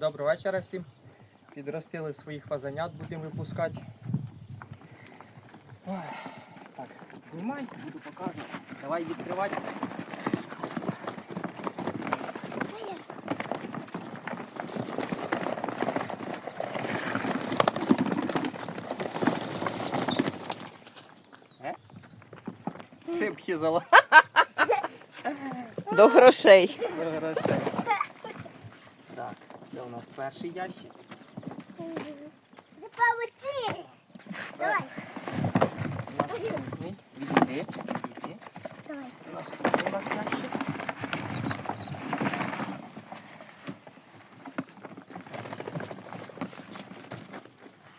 Доброго вечора всім. Підростили своїх фазанят, будемо випускати. Ой, так, знімай, буду показувати. Давай відкривати. Е? Шибки зала. До грошей. Грошей. Це у нас перший ящик. Давай, Наступний. Відійди. Відійди. давай. Наступний у нас ящик.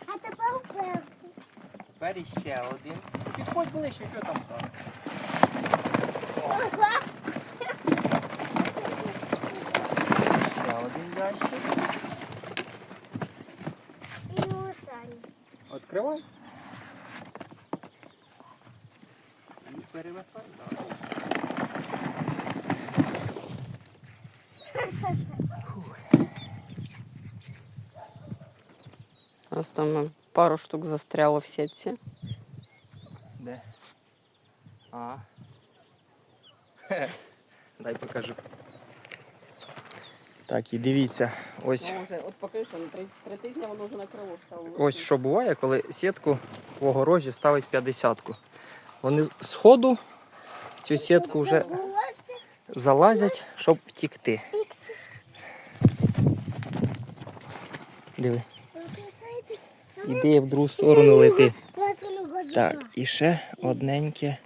А тепер перший. Тепер іще один. Підходь ближче, що там стало. ящик. І останній. Відкривай. І перевертай. Давай. У нас там пару штук застряло в сетці. Де? А. Хе. Дай покажу. Так, і дивіться, ось. От поки що, три, три тижні воно вже на криво стало. Ось що буває, коли сітку в огорожі ставить 50-ку. Вони з ходу цю сітку вже залазять, щоб втікти. Диви, іди в другу сторону лети. Так, і ще одненьке.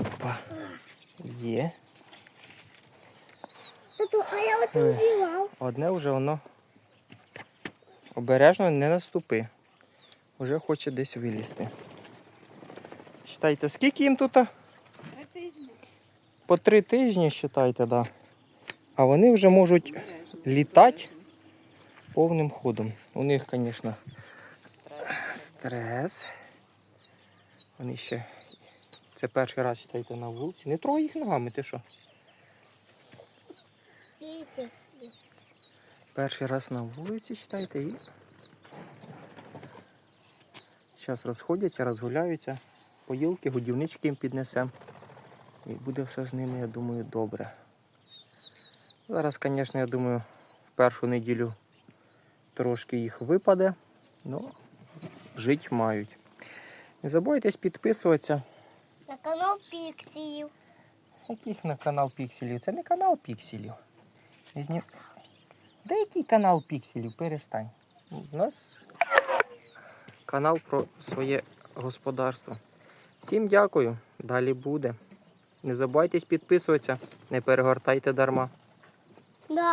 Опа. Є. Тату, а я от убивав. Одне вже воно обережно не наступи. Уже хоче десь вилізти. Считайте, скільки їм тут? Три тижні. По три тижні, считайте, да. А вони вже можуть літати повним ходом. У них, звісно, стрес. Вони ще. Це перший раз читайте на вулиці. Не трогай їх ногами, ти що? Дивіться. Перший раз на вулиці читайте і. Зараз розходяться, розгуляються. Поїлки, годівнички їм піднесемо. І буде все з ними, я думаю, добре. Зараз, звісно, я думаю, в першу неділю трошки їх випаде, але жити мають. Не забувайтесь підписуватися. На канал Піксіїв. Яких на канал Пікселів? Це не канал Пікселів. Я зні- Де який канал Пікселів? Перестань. У нас канал про своє господарство. Всім дякую. Далі буде. Не забувайтесь підписуватися, не перегортайте дарма. Да.